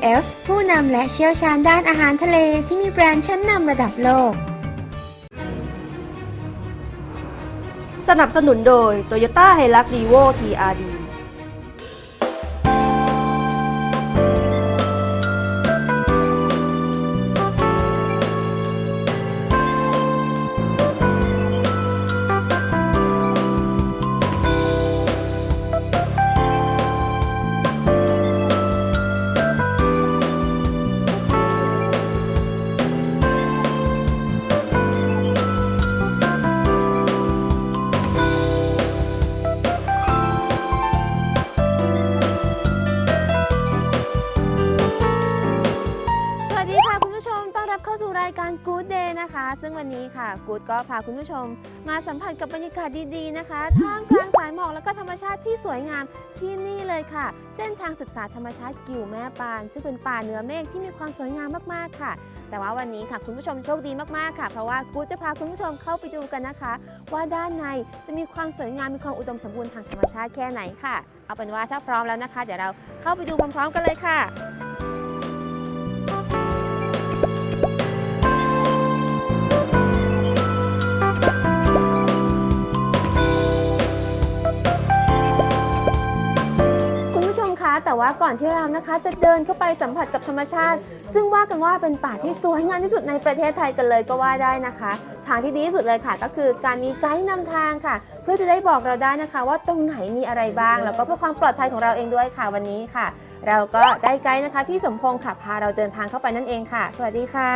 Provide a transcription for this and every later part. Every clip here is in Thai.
WWF ผู้นำและเชี่ยวชาญด้านอาหารทะเลที่มีแบรนด์ชั้นนำระดับโลก สนับสนุนโดย Toyota Hilux Revo TRD ดีค่ะคุณผู้ชมต้อนรับเข้าสู่รายการ Good Day นะคะ ซึ่งวันนี้ค่ะ Good ก็พาคุณผู้ชม มาสัมผัสกับบรรยากาศดีๆนะคะท่ามกลางสายหมอกแล้วก็ธรรมชาติที่สวยงามที่นี่เลยค่ะ เส้นทางศึกษาธรรมชาติกิวแม่ปาน ซึ่งเป็นป่าเนื้อเมฆที่มีความสวยงามมากๆค่ะ แต่ว่าวันนี้ค่ะคุณผู้ชมโชคดีมากๆค่ะ เพราะว่า Good จะพาคุณผู้ชมเข้าไปดูกันนะคะ ว่าด้านในจะมีความสวยงามมีความอุดมสมบูรณ์ทางธรรมชาติแค่ไหนค่ะ เอาเป็นว่าถ้าพร้อมแล้วนะคะ เดี๋ยวเราเข้าไปดูพร้อมๆ กันเลยค่ะ ก่อนที่เรานะคะจะเดินเข้าไปสัมผัสกับธรรมชาติ ซึ่งว่ากันว่าเป็นป่าที่สวยงามที่สุดในประเทศไทยกันเลยก็ว่าได้นะคะ ทางที่ดีที่สุดเลยค่ะ ก็คือการมีไกด์นำทางค่ะ เพื่อจะได้บอกเราได้นะคะ ว่าตรงไหนมีอะไรบ้างแล้วก็เพื่อความปลอดภัยของเราเองด้วยค่ะวันนี้ค่ะ เราก็ได้ไกด์นะคะ พี่สมพงศ์ค่ะพาเราเดินทางเข้าไปนั่นเองค่ะ สวัสดีค่ะ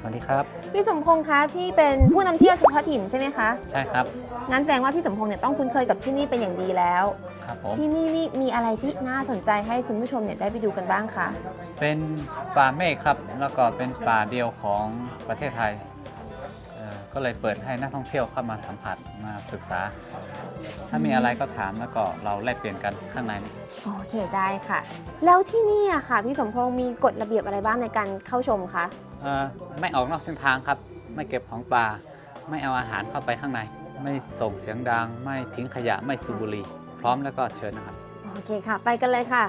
สวัสดีครับ พี่สมพงศ์คะพี่เป็นผู้นำเที่ยวเฉพาะถิ่นใช่ไหมคะใช่ครับงั้นแสดงว่าพี่สมพงศ์เนี่ยต้องคุ้นเคยกับที่นี่เป็นอย่างดีแล้ว ครับผมที่นี่นี่มีอะไรที่น่าสนใจให้คุณผู้ชมเนี่ยได้ไปดูกันบ้างคะเป็นป่าเมฆครับ แล้วก็เป็นป่าเดียวของประเทศไทยเอ่อก็เลยเปิดให้นักท่องเที่ยวเข้ามาสัมผัสมาศึกษา ถ้ามีอะไรก็ถามแล้วก็เราแลกเปลี่ยนกันข้างในนี้โอเคได้ค่ะ แล้วที่นี่อะค่ะพี่สมพงศ์มีกฎระเบียบอะไรบ้างในการเข้าชมคะเอ่อไม่ออกนอกเส้นทางครับ ไม่เก็บของป่า ไม่เอาอาหารเข้าไปข้างใน ไม่ส่งเสียงดัง ไม่ทิ้งขยะไม่สูบบุหรี่พร้อมแล้วก็เชิญนะครับ โอเคค่ะ ไปกันเลยค่ะ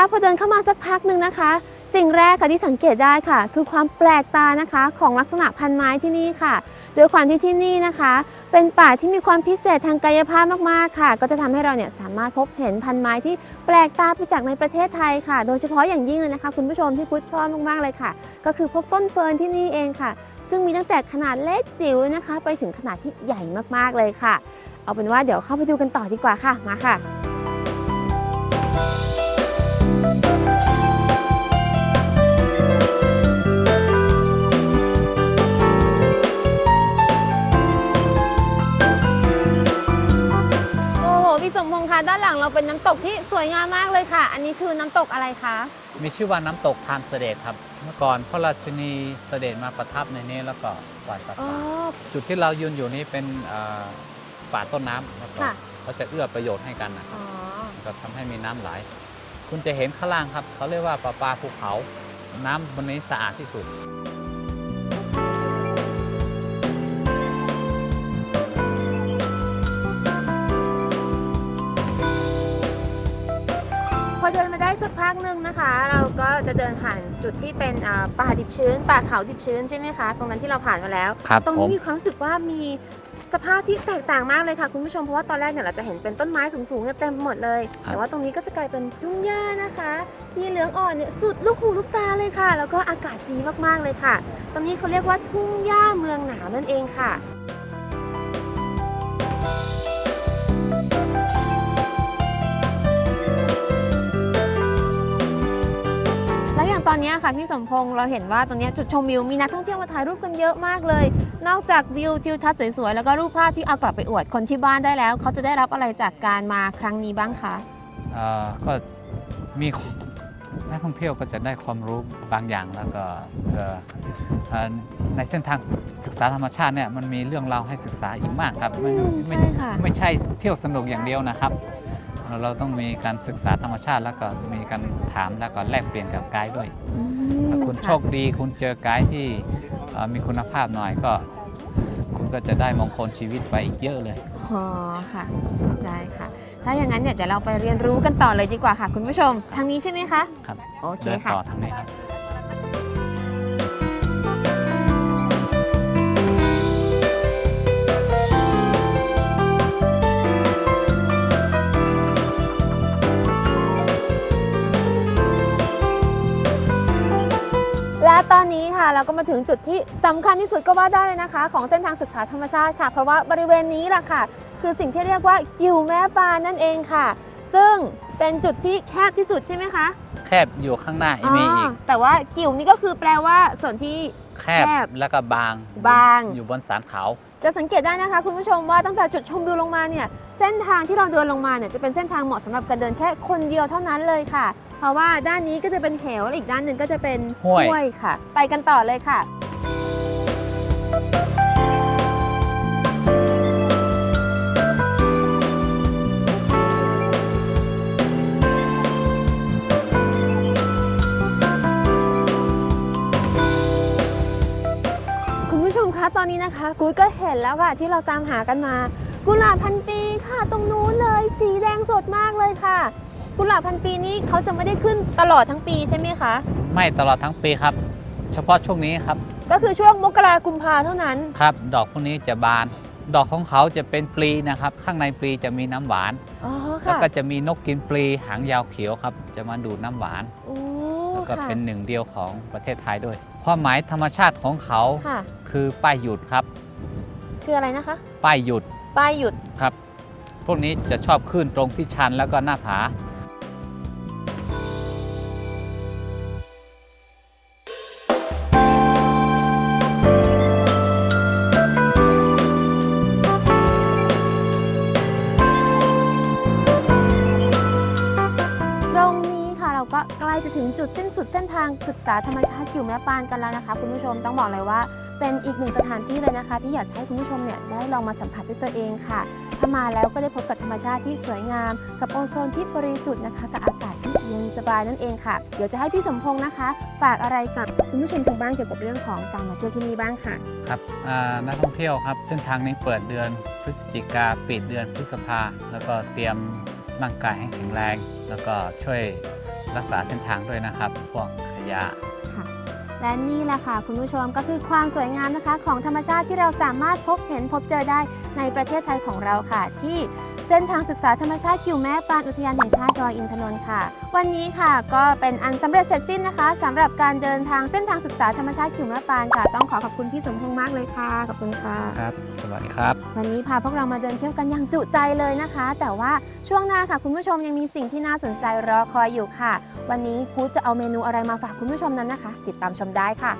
คะพอเดินเข้ามาสักพักหนึ่งนะคะ สิ่งแรกค่ะที่สังเกตได้ค่ะ คือความแปลกตานะคะของลักษณะพันไม้ที่นี่ค่ะ โดยความที่ที่นี่นะคะ เป็นป่าที่มีความพิเศษทางกายภาพมากๆค่ะ ก็จะทำให้เราเนี่ยสามารถพบเห็นพันไม้ที่แปลกตาไปจากในประเทศไทยค่ะ โดยเฉพาะอย่างยิ่งเลยนะคะคุณผู้ชมที่พุทธชอบมากๆเลยค่ะ ก็คือพวกต้นเฟิร์นที่นี่เองค่ะ ซึ่งมีตั้งแต่ขนาดเล็กจิ๋วนะคะ ไปถึงขนาดที่ใหญ่มากๆเลยค่ะ เอาเป็นว่าเดี๋ยวเข้าไปดูกันต่อดีกว่าค่ะมาค่ะ เราเป็นน้ำตกที่สวยงามมากเลยค่ะ อันนี้คือน้ำตกอะไรคะ มีชื่อว่าน้ำตกทานเสด็จครับ เมื่อก่อนพระราชินีเสด็จมาประทับในนี้แล้วก็ปล่อยสัตว์อ๋อ ป่าจุดที่เรายืนอยู่นี้เป็นเอ่อป่าต้นน้ำแล้วก็ค่ะ เขาจะเอื้อประโยชน์ให้กันนะอ๋อ ก็ทำให้มีน้ำไหล คุณจะเห็นข้างล่างครับ เขาเรียกว่าปลาปลาภูเขา น้ำบนนี้สะอาดที่สุดาได้สักพักหนึ่งนะคะ เราก็จะเดินผ่านจุดที่เป็นอ่าป่าดิบชื้น ป่าเขาดิบชื้นใช่ไหมคะ ตรงนั้นที่เราผ่านมาแล้ว ครับตรงผนี้ม มีความรู้สึกว่ามีสภาพที่แตกต่างมากเลยค่ะคุณผู้ชมเพราะว่าตอนแรกเนี่ยเราจะเห็นเป็นต้นไม้สูงๆเนี่ยเต็มหมดเลยแต่ว่าตรงนี้ก็จะกลายเป็นทุ่งหญ้านะคะ สีเหลืองอ่อนเนี่ยสุดลูกหูลูกตาเลยค่ะ แล้วก็อากาศดีมากๆเลยค่ะ ตรงนี้เขาเรียกว่าทุ่งหญ้าเมืองหนาวนั่นเองค่ะ ตอนนี้ค่ะพี่สมพงษ์เราเห็นว่าตอนนี้จุดชมวิวมีนักท่องเที่ยวมาถ่ายรูปกันเยอะมากเลย นอกจากวิวทิวทัศน์สวยๆแล้วก็รูปภาพที่เอากลับไปอวดคนที่บ้านได้แล้ว เขาจะได้รับอะไรจากการมาครั้งนี้บ้างคะเอ่อก็มีนักท่องเที่ยวก็จะได้ความรู้บางอย่างแล้วก็เอ่อเอ่อในเส้นทางศึกษาธรรมชาติเนี่ยมันมีเรื่องราวให้ศึกษาอีกมากครับไม่อืมไม่ใช่ค่ะไม่ใช่เที่ยวสนุกอย่างเดียวนะครับ เอ่อเราต้องมีการศึกษาธรรมชาติแล้วก็มีการถามแล้วก็แลกเปลี่ยนกับไกด์ด้วยอืมถ้าคุณะโชคดีคุณเจอไกด์ที่เอ่อมีคุณภาพหน่อยก็ คุณก็จะได้มงคลชีวิตไปอีกเยอะเลยอ๋อค่ะ ได้ค่ะ ถ้าอย่างนั้นเนี่ยเดี๋ยวเราไปเรียนรู้กันต่อเลยดีกว่าค่ะ คุณผู้ชมทางนี้ใช่ไหมคะ ครับ โอเคเดินค่ะต่อทางนี้ครับ มาถึงจุดที่สำคัญที่สุดก็ว่าได้เลยนะคะ ของเส้นทางศึกษาธรรมชาติค่ะ เพราะว่าบริเวณนี้แหละค่ะ คือสิ่งที่เรียกว่ากิวแม่ปานนั่นเองค่ะ ซึ่งเป็นจุดที่แคบที่สุดใช่ไหมคะแคบอยู่ข้างหน้าอีกมีอีกแต่ว่ากิวนี่ก็คือแปลว่าส่วนที่แคบแคบแล้วก็บางบางอยู่บนสารเขาจะสังเกตได้นะคะ คุณผู้ชมว่าตั้งแต่จุดชมวิวลงมาเนี่ยเส้นทางที่เราเดินลงมาเนี่ยจะเป็นเส้นทางเหมาะสำหรับการเดินแค่คนเดียวเท่านั้นเลยค่ะ เพราะว่าด้านนี้ก็จะเป็นเหวและอีกด้านหนึ่งก็จะเป็นห้วยค่ะ ไปกันต่อเลยค่ะ คุณผู้ชมคะตอนนี้นะคะกูดก็เห็นแล้วค่ะที่เราตามหากันมา กุหลาบพันปีค่ะ ตรงนู้นเลย สีแดงสดมากเลยค่ะ กุหลาบพันปีนี้เขาจะไม่ได้ขึ้นตลอดทั้งปีใช่ไหมคะ ไม่ตลอดทั้งปีครับ เฉพาะช่วงนี้ครับ ก็คือช่วงมกรากุมภาเท่านั้น ครับ ดอกพวกนี้จะบาน ดอกของเขาจะเป็นปลีนะครับ ข้างในปลีจะมีน้ำหวาน อ๋อแล้วค่ะก็จะมีนกกินปลีหางยาวเขียวครับ จะมาดูดน้ำหวาน โอ้แล้วก็ค่ะเป็นหนึ่งเดียวของประเทศไทยด้วย ความหมายธรรมชาติของเขาค่ะ คือป้ายหยุดครับ คืออะไรนะคะ ป้ายหยุดป้ายหยุด ครับ พวกนี้จะชอบขึ้นตรงที่ชันแล้วก็หน้าผา ทางศึกษาธรรมชาติกิ่วแม่ปานกันแล้วนะคะ คุณผู้ชมต้องบอกเลยว่า เป็นอีกหนึ่งสถานที่เลยนะคะ ที่อยากให้คุณผู้ชมเนี่ยได้ลองมาสัมผัสด้วยตัวเองค่ะ ถ้ามาแล้วก็ได้พบกับธรรมชาติที่สวยงาม กับโอโซนที่บริสุทธิ์นะคะ กับอากาศที่เย็นสบายนั่นเองค่ะ เดี๋ยวจะให้พี่สมพงษ์นะคะ ฝากอะไรกับคุณผู้ชมทางบ้านเกี่ยวกับเรื่องของการมาเที่ยวที่นี่บ้างค่ะ ครับอ่านักท่องเที่ยวครับ เส้นทางนี้เปิดเดือนพฤศจิกาปิดเดือนพฤษภาแล้วก็เตรียมร่างกายให้แข็งแรง แล้วก็ช่วยรักษาเส้นทางด้วยนะครับพวก ขยะค่ะ และนี่แหละค่ะคุณผู้ชมก็คือความสวยงามนะคะ ของธรรมชาติที่เราสามารถพบเห็นพบเจอได้ในประเทศไทยของเราค่ะที่ เส้นทางศึกษาธรรมชาติกิ่วแม่ปานอุทยานแห่งชาติดอยอินทนนท์ค่ะ วันนี้ค่ะก็เป็นอันสำเร็จเสร็จสิ้นนะคะสำหรับการเดินทางเส้นทางศึกษาธรรมชาติกิ่วแม่ปานค่ะ ต้องขอขอบคุณพี่สมพงษ์มากเลยค่ะขอบคุณค่ะครับ สวัสดีครับ วันนี้พาพวกเรามาเดินเที่ยวกันอย่างจุใจเลยนะคะ แต่ว่าช่วงหน้าค่ะ คุณผู้ชมยังมีสิ่งที่น่าสนใจรอคอยอยู่ค่ะ วันนี้กู๊ดจะเอาเมนูอะไรมาฝากคุณผู้ชมนั้นนะคะ ติดตามชมได้ค่ะ